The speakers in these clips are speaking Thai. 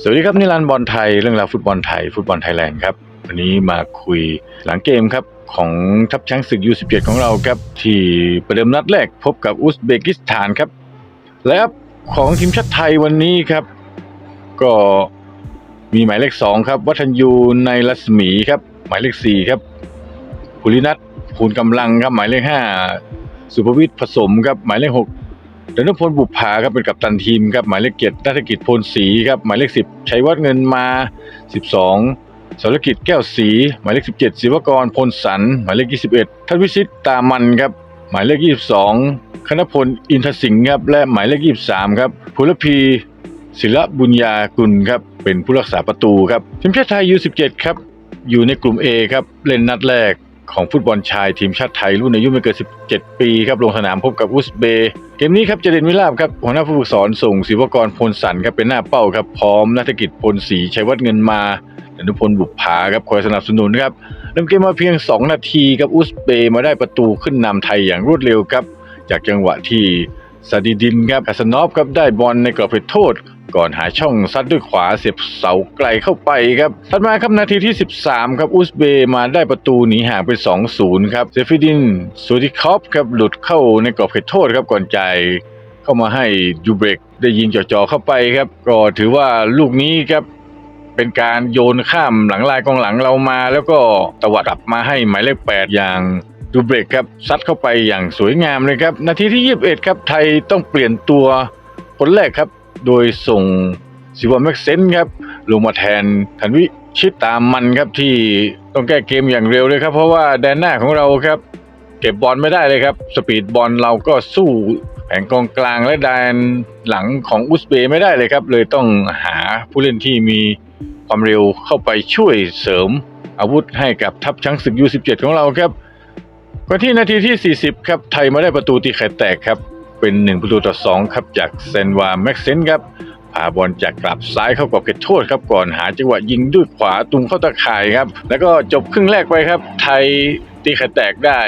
สวัสดีครับนิรันดร์บอลไทยเรื่องราวฟุตบอลไทยฟุตบอลไทยแลนด์ครับวันนี้มาคุยหลังเกมครับของทัพช้างศึก U17 ของเราครับที่ประเดิมนัดแรกพบกับอุซเบกิสถานครับ และของทีมชาติไทยวันนี้ครับ ก็มีหมายเลขสองครับ วัฒนยูในรัศมีครับ หมายเลขสี่ครับภูรินัทภูลกำลังครับหมายเลขห้าสุภวิทย์ผสมครับหมายเลขหก ดนพลบุปผาครับเป็นกัปตันทีมครับหมายเลขเจ็ดนัฐกิจพลศรีครับหมายเลขสิบชัยวัฒน์เงินมาสิบสองสรกิจแก้วศรีหมายเลขสิบเจ็ดศิวกรพลสันหมายเลขยี่สิบเอ็ดทัศวิชิตตามันครับหมายเลขยี่สิบสองคณพลอินทสิงห์ครับและหมายเลขยี่สิบสามครับภูรพีศิลบุญญากุลครับเป็นผู้รักษาประตูครับทีมชาติไทยยูสิบเจ็ดครับอยู่ในกลุ่ม A ครับเล่นนัดแรก ของฟุตบอลชายทีมชาติไทยรุ่นอายุไม่เกิน 17 ปีครับลงสนามพบกับอุซเบย์เกมนี้ครับเจเดนวิลาบครับหัวหน้าผู้ฝึกสอนส่งศิวกรพลสันครับเป็นหน้าเป้าครับพร้อมนักกิจพลศรีชัยวัฒน์เงินมาอนุพลบุปผาครับคอยสนับสนุนครับเริ่มเกมมาเพียง 2 นาทีครับอุซเบย์มาได้ประตูขึ้นนำไทยอย่างรวดเร็วครับจากจังหวะที่ ซาดิดินครับคาสนอฟครับได้บอลในกรอบเขตโทษ ก่อนหาช่องซัดด้วยขวาเสียบเสาไกลเข้าไปครับถัดมาครับนาทีที่ 13 ครับอุซเบย์มาได้ประตูหนีห่างเป็น2-0 ครับเซฟิดินซูติคอฟครับหลุดเข้าในกรอบเขตโทษครับก่อนจ่ายเข้ามาให้ยูเบรกได้ยิงจ่อๆเข้าไปครับ ก็ถือว่าลูกนี้ครับเป็นการโยนข้ามหลังลายกองหลังเรามา แล้วก็ตวัดกลับมาให้หมายเลข8อย่าง ดูเบรกครับซัดเข้าไปอย่างสวยงามเลยครับ นาทีที่ 21 ครับ ไทยต้องเปลี่ยนตัวคนแรกครับ โดยส่งซิวาแม็กเซนครับ ลงมาแทนธันวิชิตตามมันครับที่ต้องแก้เกมอย่างเร็วเลยครับ เพราะว่าแดนหน้าของเราครับ เก็บบอลไม่ได้เลยครับ สปีดบอลเราก็สู้แผงกองกลางและแดนหลังของอุซเบย์ไม่ได้เลยครับ เลยต้องหาผู้เล่นที่มีความเร็วเข้าไปช่วยเสริมอาวุธให้กับทัพช้างศึกยู17 ของเราครับ ก่อนที่นาทีที่ 40 ครับ ไทยมาได้ประตูตีไข่แตกครับ เป็น 1 ประตูต่อ 2 ครับจากเซนวาแม็กเซนครับพาบอลจากกลับซ้ายเข้ากรอบเขตโทษครับก่อนหาจังหวะยิงด้วยขวาตุงเข้าตะข่ายครับ แล้วก็จบครึ่งแรกไปครับ ไทยตีไข่แตกได้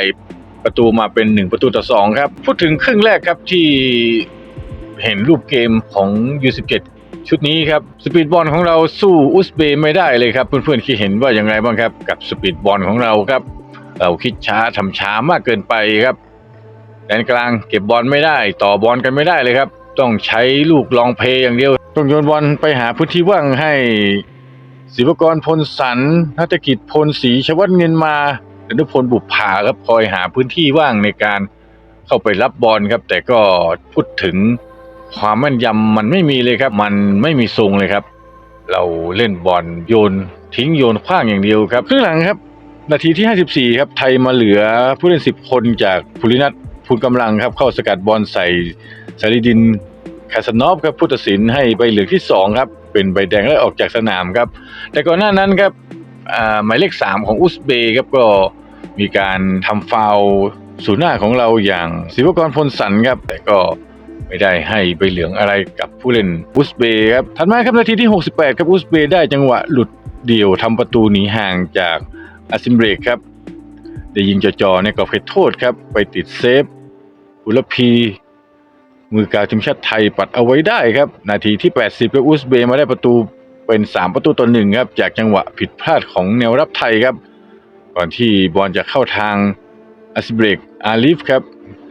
ประตูมาเป็น 1 ประตูต่อ 2 ครับ พูดถึงครึ่งแรกครับที่เห็นรูปเกมของ U17 ชุดนี้ครับสปีดบอลของเราสู้อุซเบย์ไม่ได้เลยครับ เพื่อนๆคิดเห็นว่าอย่างไรบ้างครับ กับสปีดบอลของเราครับ เราคิดช้าทำช้ามากเกินไปครับแดนกลางเก็บบอลไม่ได้ ต่อบอลกันไม่ได้เลยครับ ต้องใช้ลูกลองเพย์อย่างเดียว ต้องโยนบอลไปหาพื้นที่ว่างให้ศิวกรพลสันนัฐกิจพลศรีชวัฒน์เงินมาอนุพลบุปผาครับคอยหาพื้นที่ว่างในการเข้าไปรับบอลครับ แต่ก็พูดถึงความแม่นยำมันไม่มีเลยครับ มันไม่มีทรงเลยครับ เราเล่นบอลโยนทิ้งโยนขว้างอย่างเดียวครับครึ่งหลังครับ นาทีที่ 54 ครับ ไทยมาเหลือผู้เล่น 10 คนจากภูรินัทภูลกำลังครับ เข้าสกัดบอลใส่สาริดินคาสนอฟครับผู้ตัดสินให้ใบเหลืองที่ 2 ครับ เป็นใบแดงและออกจากสนามครับ แต่ก่อนหน้านั้นครับอ่าหมายเลข 3 ของอุซเบย์ครับก็มีการทำฟาวล์ศูนหน้าของเราอย่างศิวกรพลสันครับ แต่ก็ไม่ได้ให้ใบเหลืองอะไรกับผู้เล่นอุซเบย์ครับถัดมาครับนาทีที่ 68 ครับอุซเบย์ได้จังหวะหลุดเดี่ยวทำประตูหนีห่างจาก อาซิมเบรกครับ ได้ยิงจ่อๆในกรอบเขตโทษครับ ไปติดเซฟอุลพี มือกาวทีมชาติไทยปัดเอาไว้ได้ครับ นาทีที่ 80ก็อุซเบย์มาได้ประตูเป็น 3 ประตูต่อหนึ่งครับ จากจังหวะผิดพลาดของแนวรับไทยครับ ก่อนที่บอลจะเข้าทางอาซิมเบรกอาลิฟครับ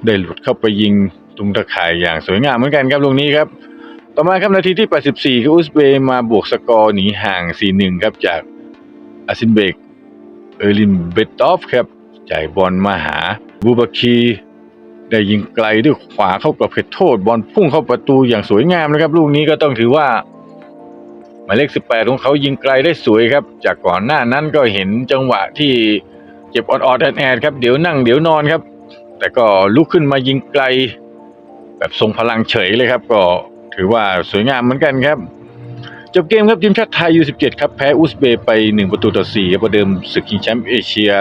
ได้หลุดเข้าไปยิงตรงตะข่ายอย่างสวยงามเหมือนกันครับลูกนี้ครับ ต่อมาครับนาทีที่ 84ก็อุซเบย์มาบวกสกอร์หนีห่าง 4-1 ครับจากอาซิมเบรก เออร์ลินเบตอฟครับจ่ายบอลมาหาบูบาคี ได้ยิงไกลด้วยขวาเข้ากรอบเขตโทษ บอลพุ่งเข้าประตูอย่างสวยงามนะครับ ลูกนี้ก็ต้องถือว่าหมายเลข 18 ของเขายิงไกลได้สวยครับ จากก่อนหน้านั้นก็เห็นจังหวะที่เจ็บออดๆแอดครับเดี๋ยวนั่งเดี๋ยวนอนครับ แต่ก็ลุกขึ้นมายิงไกล แบบทรงพลังเฉยเลยครับ ก็ถือว่าสวยงามเหมือนกันครับ จบเกมครับทีมชาติไทย U17 ครับ แพ้อุซเบย์ไป 1 ประตูต่อ4ครับประเดิมศึกชิงแชมป์เอเชีย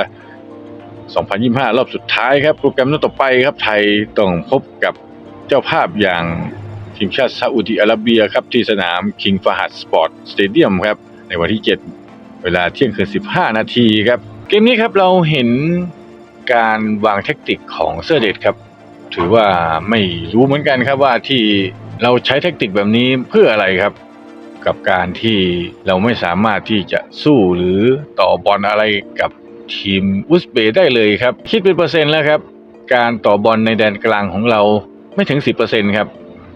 2025 รอบสุดท้ายครับ โปรแกรมนัดต่อไปครับไทยต้องพบกับเจ้าภาพอย่างทีมชาติซาอุดิอาระเบียครับ ที่สนาม King Fahad Sport Stadium ครับ ในวันที่ 7 เวลาเที่ยงคืน 15 นาทีครับ เกมนี้ครับเราเห็นการวางแทคติกของเซอร์เด็ดครับ ถือว่าไม่รู้เหมือนกันครับว่าที่เราใช้แทคติกแบบนี้เพื่ออะไรครับ กับการที่เราไม่สามารถที่จะสู้หรือต่อบอลอะไรกับทีมอุซเบย์ได้เลยครับ คิดเป็นเปอร์เซ็นต์แล้วครับ การต่อบอลในแดนกลางของเราไม่ถึง 10%ครับ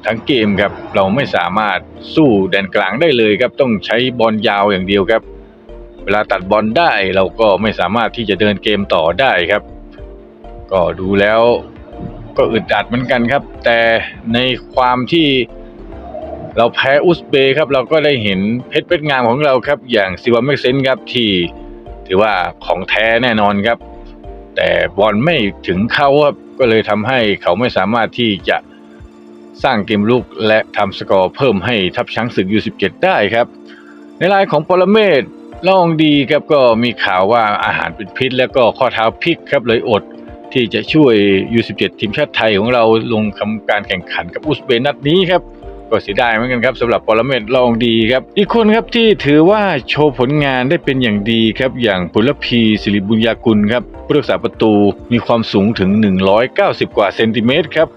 ทั้งเกมครับเราไม่สามารถสู้แดนกลางได้เลยครับต้องใช้บอลยาวอย่างเดียวครับ เวลาตัดบอลได้เราก็ไม่สามารถที่จะเดินเกมต่อได้ครับ ก็ดูแล้วก็อึดอัดเหมือนกันครับ แต่ในความที่ เราแพ้อุซเบย์ครับ เราก็ได้เห็นเพชรเพชรงามของเราครับ อย่างซิวาเม็กเซนครับที่ถือว่าของแท้แน่นอนครับ แต่บอลไม่ถึงเขาครับก็เลยทำให้เขาไม่สามารถที่จะสร้างเกมลุกและทำสกอร์เพิ่มให้ทัพช้างศึก U17 ได้ครับ ในรายของปรเมศล่องดีครับก็มีข่าวว่าอาหารเป็นพิษ แล้วก็ข้อเท้าพิกครับเลยอดที่จะช่วย U17 ทีมชาติไทยของเราลงทำการแข่งขันกับอุซเบย์นัดนี้ครับ ก็เสียดายเหมือนกันครับสำหรับปรเมศลองดีครับ อีกคนครับที่ถือว่าโชว์ผลงานได้เป็นอย่างดีครับ อย่างปุรพีศิริบุญญากุลครับผู้รักษาประตูมีความสูงถึง 190 กว่าเซนติเมตรครับ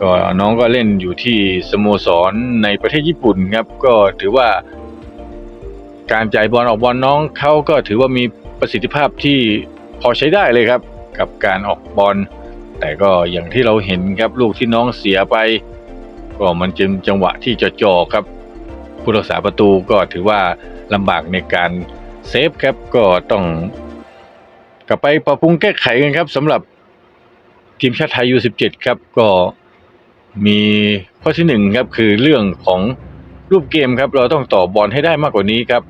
ก็น้องก็เล่นอยู่ที่สโมสรในประเทศญี่ปุ่นครับ ก็ถือว่า การจ่ายบอลออกบอลน้องเขาก็ถือว่ามีประสิทธิภาพที่พอใช้ได้เลยครับ กับการออกบอลแต่ก็อย่างที่เราเห็นครับลูกที่น้องเสียไป ก็มันจึงจังหวะที่จะจ่อครับ ผู้รักษาประตูก็ถือว่าลำบากในการเซฟครับก็ต้องกลับไปปรับปรุงแก้ไขกันครับสำหรับทีมชาติไทย U17 ครับ ก็มีข้อที่หนึ่งครับคือเรื่องของรูปเกมครับ เราต้องต่อบอลให้ได้มากกว่านี้ครับ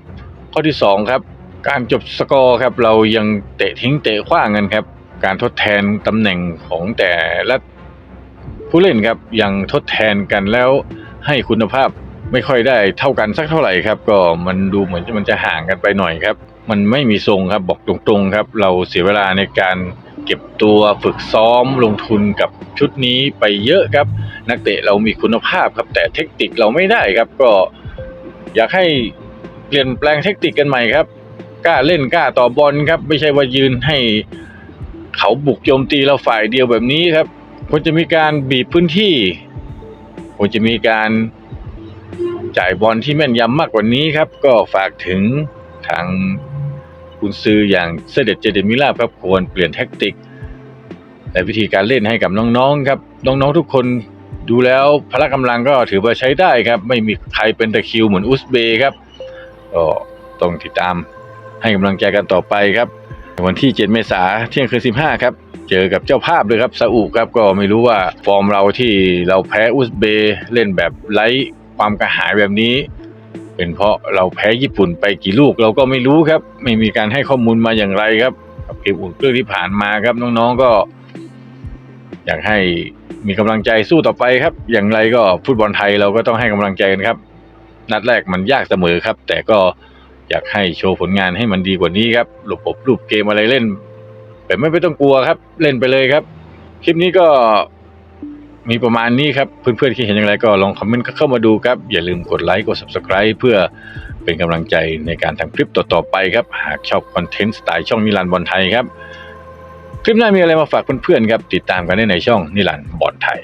ข้อที่สองครับ การจบสกอร์ครับ เรายังเตะทิ้งเตะขว้างกันครับ การทดแทนตำแหน่งของแต่ละ ผู้เล่นครับยังทดแทนกันแล้วให้คุณภาพไม่ค่อยได้เท่ากันสักเท่าไหร่ครับ ก็มันดูเหมือนมันจะห่างกันไปหน่อยครับ มันไม่มีทรงครับบอกตรงๆครับ เราเสียเวลาในการเก็บตัวฝึกซ้อมลงทุนกับชุดนี้ไปเยอะครับ นักเตะเรามีคุณภาพครับ แต่เทคนิคเราไม่ได้ครับ ก็อยากให้เปลี่ยนแปลงเทคนิคกันใหม่ครับกล้าเล่นกล้าต่อบอลครับ ไม่ใช่ว่ายืนให้เขาบุกโจมตีเราฝ่ายเดียวแบบนี้ครับ ควรจะมีการบีบพื้นที่ควรจะมีการจ่ายบอลที่แม่นยำมากกว่านี้ครับ ก็ฝากถึงทางคุณซื้ออย่างเสด็จเจเดมิลาครับควรเปลี่ยนแท็กติก และวิธีการเล่นให้กับน้องๆครับ น้องๆทุกคนดูแล้วพละกำลังก็ถือว่าใช้ได้ครับ ไม่มีใครเป็นตะคิวเหมือนอุซเบย์ครับก็ต้องติดตามให้กำลังใจกันต่อไปครับ วันที่ 7 เมษาเที่ยงคืน 15 ครับ เจอกับเจ้าภาพเลยครับซาอุครับก็ไม่รู้ว่าฟอร์มเราที่เราแพ้อุซเบย์เล่นแบบไร้ความกระหายแบบนี้ เป็นเพราะเราแพ้ญี่ปุ่นไปกี่ลูกเราก็ไม่รู้ครับ ไม่มีการให้ข้อมูลมาอย่างไรครับกับเกมอุ่นเครื่องที่ผ่านมาครับน้องๆก็ อยากให้มีกำลังใจสู้ต่อไปครับ อย่างไรก็ฟุตบอลไทยเราก็ต้องให้กำลังใจกันครับ นัดแรกมันยากเสมอครับ แต่ก็อยากให้โชว์ผลงานให้มันดีกว่านี้ครับระบบรูปเกมอะไรเล่น แต่ไม่ต้องกลัวครับ เล่นไปเลยครับ คลิปนี้ก็มีประมาณนี้ครับ เพื่อนๆคิดเห็นอย่างไรก็ลองคอมเมนต์เข้ามาดูครับ อย่าลืมกดไลค์กด subscribe เพื่อเป็นกำลังใจในการทำคลิปต่อๆไปครับ หากชอบคอนเทนต์สไตล์ช่องนิรันดร์บอลไทยครับ คลิปหน้ามีอะไรมาฝากเพื่อนๆครับ ติดตามกันได้ในช่องนิรันดร์บอลไทย